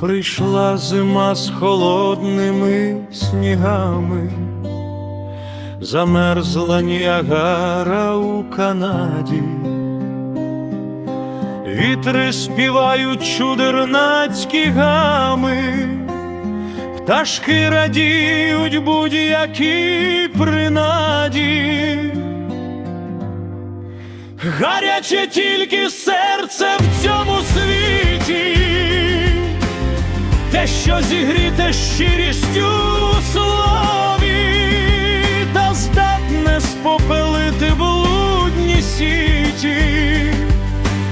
Прийшла зима з холодними снігами, замерзла Ніагара у Канаді, вітри співають чудернацькі гами, пташки радіють будь-якій принаді. Гаряче тільки серце в цьому світі, те, що зігріте щирістю у слові, та здатне спопелити блудні сіті.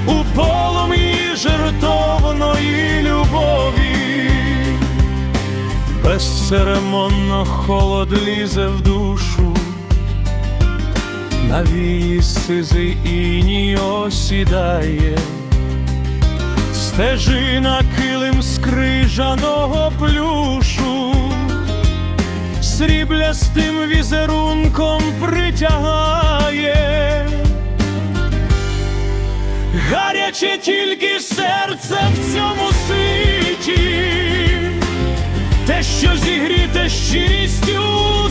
У полум'ї жертовної любові, безцеремонно холод лізе в душу. Навії сизий іній осідає, стежина килим з крижаного плюшу, сріблястим візерунком притягає, гаряче тільки серце в цьому світі, те, що зігріте щирістю у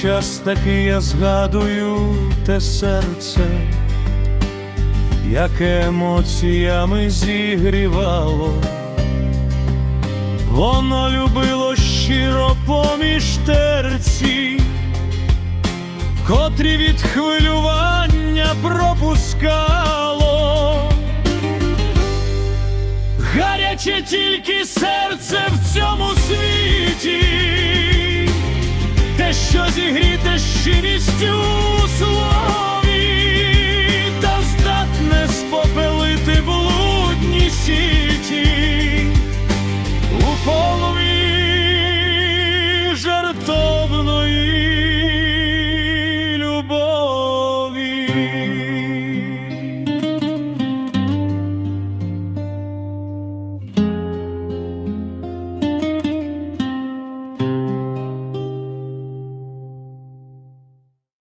час такий я згадую те серце, яке емоціями зігрівало. Воно любило щиро поміж терці, котрі від хвилювання пропускало. Гаряче тільки серце те, що зігріте щирістю у слові,